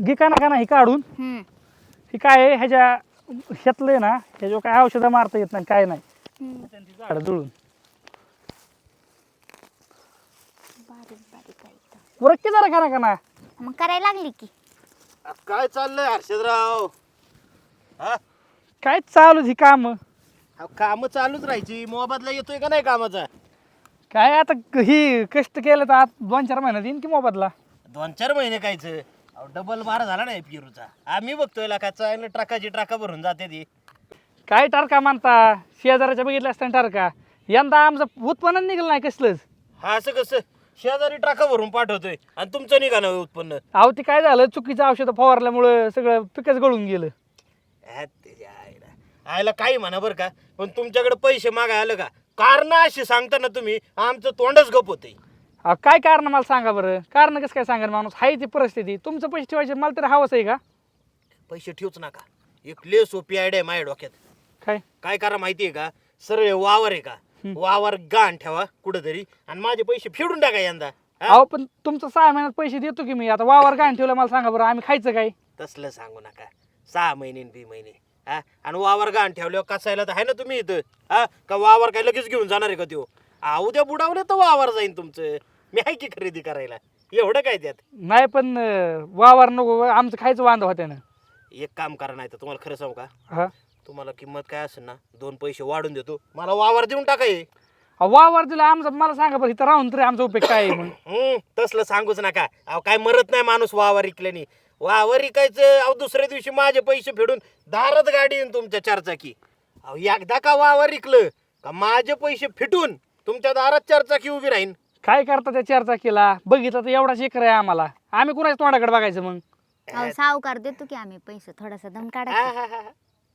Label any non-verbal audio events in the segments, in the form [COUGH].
घे का नाही काढून. हम्म. ही काय आहे ह्याच्या ह्यातलं आहे ना ह्याच्यावर काय औषधं मारता येत नाही काय नाही. हम्म. झाड जुळून. बारीक बारीक आहे इथं. बरं की जरा का ना का ना मग करायला लागली की. काय चाललंय हर्षदराव? हा? काय चालू ही काम? काम चालूच राहायची. मोबादला येतोय का नाही कामाचा? काय आता ही कष्ट केलं तर आता दोन चार महिन्यात येईन की मोबदला? दोन चार महिने कायच? डबल मार झाला नाही पिरूचा. आम्ही बघतोय लाखाचा आणि ट्रकाची ट्रका भरून जाते ती. काय टारका मानता? शेजाराच्या बघितलं असताना टारका. यंदा आमचं उत्पन्न निघलं नाही कसलंच. हा असं कसं? शेजारी ट्रका भरून पाठवतोय आणि तुमचं निघा नव्हे उत्पन्न. अहो ते काय झालं? चुकीचं औषधं फवारल्यामुळं सगळं पिकच गळून गेलं. ह्यात त्याच्या आईला. आईला काही म्हणा बरं का पण तुमच्याकडे पैसे मागाय आलं का? कारण अशी सांगता ना तुम्ही आमचं तोंडच गप होतंय. अहो काय कारण मला सांगा बरं? कारण कसं काय सांगा माणूस? हाय ती परिस्थिती. तुमचं पैसे ठेवायचे मला तरी हवंच आहे का? पैसे ठेवूच नका. एक ले सोपी आयडिया आहे माझ्या डोक्यात. काय? काय करा माहितीये का? सरळ वावर आहे का? वावर गाण ठेवा कुठंतरी आणि माझे पैसे फेडून टाका यंदा. हा? अहो पण तुमचं सहा महिन्यात पैसे देतो की मी. आता वावर गाण ठेवलं मला सांगा बरं आम्ही खायचं काय? तसलं सांगू नका. सहा महिने बी महिने. हा? आणि वावर गाण ठेवल्यावर कसायला तर आहे ना तुम्ही इथं? हा? का वावर काय लगेच घेऊन जाणार आहे का त्यो? आ, उद्या बुडावले तर वावर जाईन तुमचं. मी आहे की खरेदी करायला? एवढं काय त्यात? नाही पण अं, वावर नको आमचं खायचं वांद होत्या ना. एक काम करा नाही तर तुम्हाला खरं सांगू का? हा? तुम्हाला किंमत काय असेल ना दोन पैसे वाढून देतो. मला वावर देऊन टाका अहो, वावर दिला आमचं मला सांगा बरं इथं राहून तरी आमचा उपयोग काय आहे हम्म तसलं सांगूच नका. अहो काय मरत नाही माणूस वावर इकल्याने वावर इकायचं अहो दुसऱ्या दिवशी माझे पैसे फेडून दारात गाडी येईन तुमच्या चारचाकी. अहो एकदा का वावर इकलं का माझे पैसे फिटून तुमच्या दारात चारचाकी उभी राहीन? काय करता त्या चार चाकीला बघितलं तर एवढाच एकर आहे आम्हाला. आम्ही कुणाच्या तोंडाकडे बघायचं मग? अहो सावकार देतो की आम्ही पैसे. थोडासा दम काढा.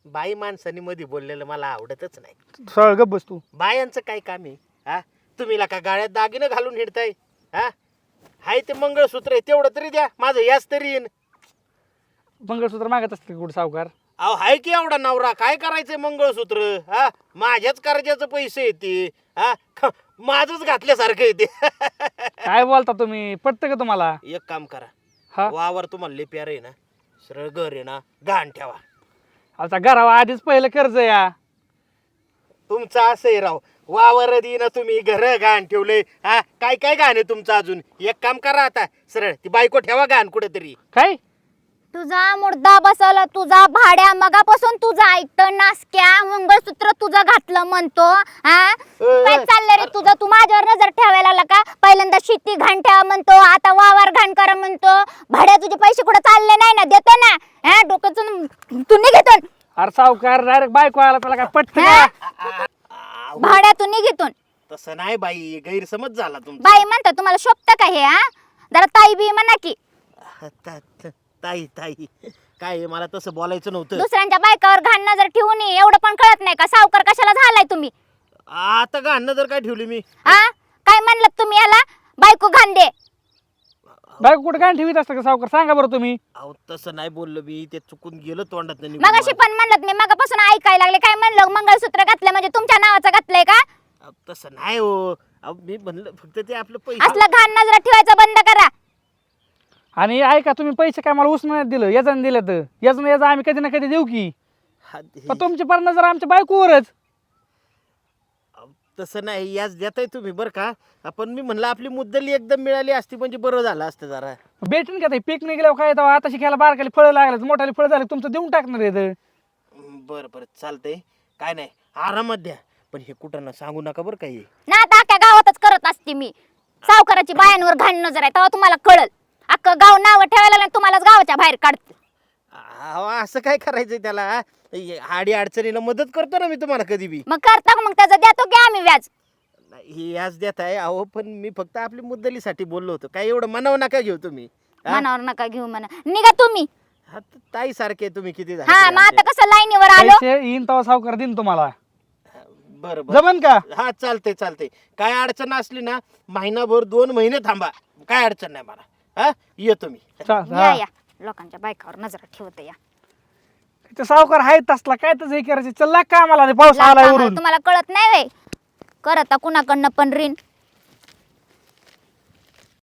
बाई माणसांनी मध्ये बोललेलं मला आवडतच नाही. सरळ गप बस तू. बायांचं काय काम आहे? हा? तुम्ही का गाड्यात दागिनं घालून हिडताय? हा? हाय ते मंगळसूत्र आहे तेवढं तरी द्या. माझं याच तरी येईन. मंगळसूत्र मागत असते कुठं सावकार? अहो हाय की एवढा नवरा? काय करायचंय मंगळसूत्र? हा? माझ्याच कर्जाचं पैसे येते. हा? ख- माझंच घातल्यासारखं येते. [LAUGHS] काय बोलता तुम्ही? पटतं का तुम्हाला? एक काम करा. हा? वावर तुम्हाला लय प्यार आहे ना? सरळ घर आहे ना? घाण ठेवा. आता घरावर आधीच पहिलं कर्ज या. तुमचं असं आहे राव. वावर ना तुम्ही घर घाण ठेवले हा? काय काय घाण आहे तुमचं अजून? एक काम करा आता. सरळ ती बायको ठेवा घाण कुठेतरी. काय? तुझा मुर्दा बसवला तुझा भाड्या मगापासून तुझा ऐकतं नासक्या मंगळसूत्र तुझं घातलं म्हणतो हा? काय चाललंय रे तुझं? तू माझ्यावर नजर ठेवायला लागला का? पहिल्यांदा शेती घाण ठेवा म्हणतो आता वावर घाण करा म्हणतो. भाड्या तुझे पैसे कुठं चालले नाही ना? देतो ना. हा डोक्याचं तू निघेतून अरे सावकार डायरेक्ट बायको आला त्याला काय पटतं हा? आव, भाड्या तू निघेतून तसं नाही बाई गैरसमज झाला तुमचा. बाई म्हणता तुम्हाला शोभत का हे हा? जरा ताई बी म्हणा की. ता- ता- ताई ताई. काय आहे, मला तसं बोलायचं नव्हतं. दुसऱ्यांच्या बायकावर घाण नजर ठेवून ये, एवढं पण कळत नाही का? सावकार कशाला झालाय तुम्ही? आता घाण जर काय ठेवली मी? हा काय म्हणलं तुम्ही याला? बायको घाण दे. बायको कुठं काय ठेवीत असतं का सावकार? सांगा बरं तुम्ही. अहो तसं नाही बोललो मी. ते चुकून गेलं तोंडात मगाशी पण म्हणलं मी मगापासून ऐकायला लागले. काय म्हणलं? मंगळसूत्र घातलं म्हणजे तुमच्या नावाचं घातलंय का? तसं नाही हो. अहो मी म्हणलं फक्त ते आपलं पैसे असलं घाण नजर ठेवायचं बंद करा. आणि ऐका तुम्ही पैसे काय मला उसनं नाही दिलं याचं दिलं तर. याचं याचं आम्ही कधी ना कधी देऊ की. हा, हे- पण तुमची पण नजर आमच्या बायकोवरच. तसं नाही याच देताय तुम्ही बरं का. आपण मी म्हणलं आपली मुद्दली एकदम मिळाली असती म्हणजे बरं झालं असतं जरा. भेटून का ते पीक निघल्यावर काय तेव्हा आता शिकायला बारकाली फळं लागले मोठाली फळं झाले तुमचं देऊन टाकणार आहे तर. बरं बरं चालतंय. काय नाही आरामात द्या. पण हे कुठं ना सांगू नका बरं काही ना आता अख्ख्या गावातच करत असते मी. सावकाराची बायांवर घाण नजर आहे तेव्हा तुम्हाला कळल. अख्खं गाव नाव ठेवायला लागलं तुम्हालाच गावाच्या बाहेर काढते. अहो, असं काय करायचंय त्याला? हे आडी अडचणीला मदत करतो ना मी तुम्हाला कधी बी. मग करता का मग? त्याचं देतो की आम्ही व्याज. हे याच देत आहे अहो पण मी फक्त आपली मुद्दलीसाठी बोललो होतो. काय एवढं मनाव नका घेऊ तुम्ही. हा? मनावर नका घेऊ म्हणा निघा तुम्ही. हा, त- ताई सारखे तुम्ही किती झाले? हा तरी मग आता. कसं लाईनीवर आलो? पैसे येईन तेव्हा सावकार देईन तुम्हाला. बरं बरं. जमन का? हा चालतंय चालतंय. काय अडचण असली ना महिनाभर दोन महिने थांबा. काय अडचण नाही मला. हा? येतो मी. या हा. या. लोकांच्या बायकावर नजर ठेवत या. ते सावकार आहे तसला काय तर हे करायचं चल लाग का आम्हाला पाऊस वरून. मार, तुम्हाला कळत नाही वे करता कुणाकडनं पण ऋण